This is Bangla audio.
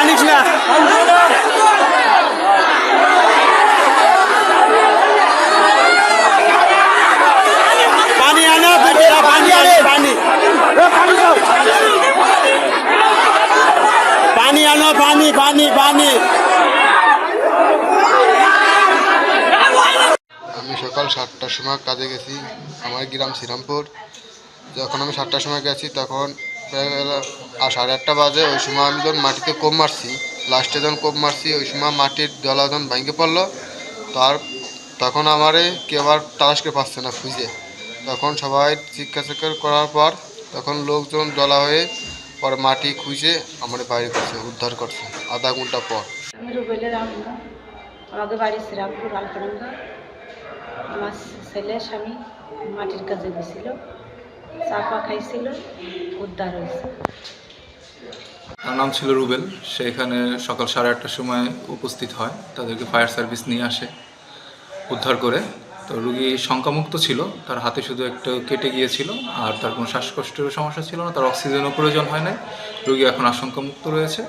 টানিস না। পানি পানি। আমি সকাল সাতটার সময় কাজে গেছি, আমার গ্রাম শ্রীরামপুর। যখন আমি সাতটার সময় গেছি, তখন আর সাড়ে আটটা বাজে, ওই সময় আমি যখন মাটিতে কোপ মারছি লাস্টে যখন কোপ মারছি, ওই সময় মাটির দলা যখন ভেঙে পড়ল, তার, তখন আমারে কেউ আর তালাশকে পাচ্ছে না খুঁজে। তখন সবাই চিৎকার চিৎকার করার পর, তখন লোকজন জলা হয়ে পরে মাটি খুঁজে আমার বাইরে করছে, উদ্ধার করছে, আধা ঘণ্টা পর। আমি আমাদের বাড়ি শ্রীরামপুর আলপরাঙ্গা আমার ছেলে, স্বামী মাটির কাজে গেছিল। চাপা খাইছিল, উদ্ধার হয়েছে তার নাম ছিল রুবেল। সে এখানে সকাল সাড়ে আটটার সময় উপস্থিত হয়। তাদেরকে ফায়ার সার্ভিস নিয়ে আসে, উদ্ধার করে। তো রুগী শঙ্কামুক্ত ছিল। তার হাতে শুধু একটু কেটে গিয়েছিল। আর তার কোনো শ্বাসকষ্টেরও সমস্যা ছিল না। তার অক্সিজেনও প্রয়োজন হয় না রুগী এখন আশঙ্কামুক্ত রয়েছে।